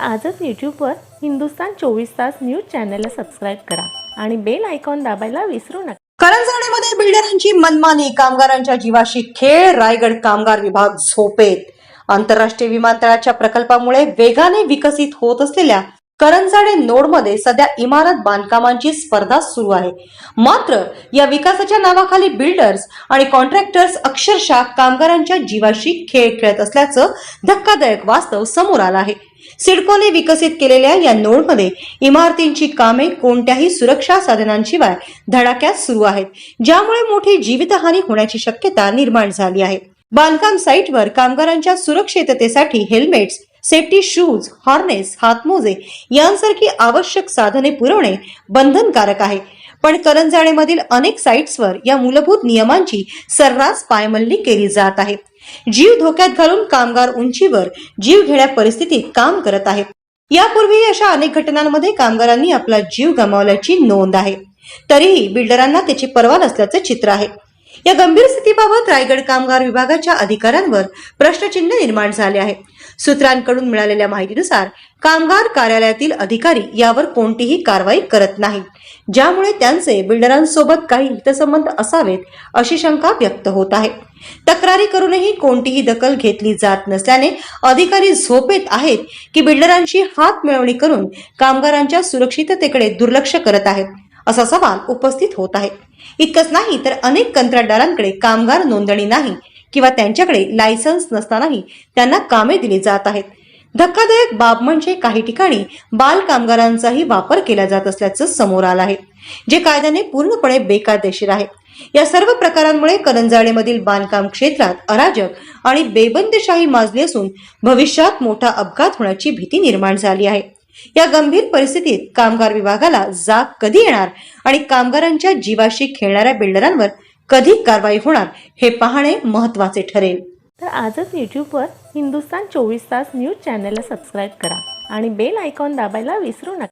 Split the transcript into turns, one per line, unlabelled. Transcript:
आजच यूट्यूबवर हिंदुस्तान चोवीस तास न्यूज चॅनलला सबस्क्राईब करा आणि बेल आयकॉन दाबायला विसरू नका.
करंजवाडीमध्ये बिल्डरांची मनमानी कामगारांच्या जीवाशी खेळ रायगड कामगार विभाग झोपेत. आंतरराष्ट्रीय विमानतळाच्या प्रकल्पामुळे वेगाने विकसित होत असलेल्या करंजाडे नोडमध्ये सध्या इमारत बांधकामांची स्पर्धा सुरू आहे. मात्र या विकासाच्या नावाखाली बिल्डर्स आणि कॉन्ट्रॅक्टर्स अक्षरशः कामगारांच्या जीवाशी खेळ खेळत असल्याचं धक्कादायक वास्तव समोर आलं आहे. सिडकोने विकसित केलेल्या या नोडमध्ये इमारतींची कामे कोणत्याही सुरक्षा साधनांशिवाय धडाक्यात सुरू आहेत ज्यामुळे मोठी जीवितहानी होण्याची शक्यता निर्माण झाली आहे. बांधकाम साईटवर कामगारांच्या सुरक्षिततेसाठी हेल्मेट्स सेफ्टी शूज हॉर्नेस हातमोजे यांसारखी आवश्यक साधने पुरवणे बंधनकारक आहे. पण करंजाळेमधील अनेक साईट्सवर या मूलभूत नियमांची सर्रास पायमल्ली केली जात आहे. जीव धोक्यात घालून कामगार उंचीवर जीव घेण्या परिस्थितीत काम करत आहेत. यापूर्वी अशा अनेक घटनांमध्ये कामगारांनी आपला जीव गमावल्याची नोंद आहे. तरीही बिल्डरांना त्याची पर्वा नसल्याचं चित्र आहे. या गंभीर स्थितीबाबत रायगड कामगार विभागाच्या अधिकाऱ्यांवर प्रश्नचिन्ह निर्माण झाले आहे. सूत्रांकडून मिळालेल्या माहितीनुसार कामगार कार्यालयातील अधिकारी यावर कोणतीही कारवाई करत नाहीत ज्यामुळे त्यांचे बिल्डरांसोबत काही हितसंबंध असावेत अशी शंका व्यक्त होत आहे. तक्रारी करूनही कोणतीही दखल घेतली जात नसल्याने अधिकारी झोपेत आहेत की बिल्डरांशी हात मिळवणी करून कामगारांच्या सुरक्षिततेकडे दुर्लक्ष करत आहेत. असा सवाल उपस्थित होत आहे. इतकंच नाही तर अनेक कंत्राटदारांकडे कामगार नोंदणी नाही किंवा त्यांच्याकडे लायसन्स नसतानाही त्यांना कामे दिली जात आहेत. धक्कादायक बाब म्हणजे काही ठिकाणी बाल कामगारांचाही वापर केला जात असल्याचं समोर आलं आहे जे कायद्याने पूर्णपणे बेकायदेशीर आहे. या सर्व प्रकारांमुळे करंजाळेमधील बांधकाम क्षेत्रात अराजक आणि बेबंदशाही माजली असून भविष्यात मोठा अपघात होण्याची भीती निर्माण झाली आहे. या गंभीर परिस्थितीत कामगार विभागाला जाग कधी येणार आणि कामगारांच्या जीवाशी खेळणाऱ्या बिल्डरांवर कधी कारवाई होणार हे पाहणे महत्त्वाचे ठरेल.
तर आजच यूट्यूबवर हिंदुस्तान चोवीस तास न्यूज चॅनलला सबस्क्राईब करा आणि बेल आयकॉन दाबायला विसरू नका.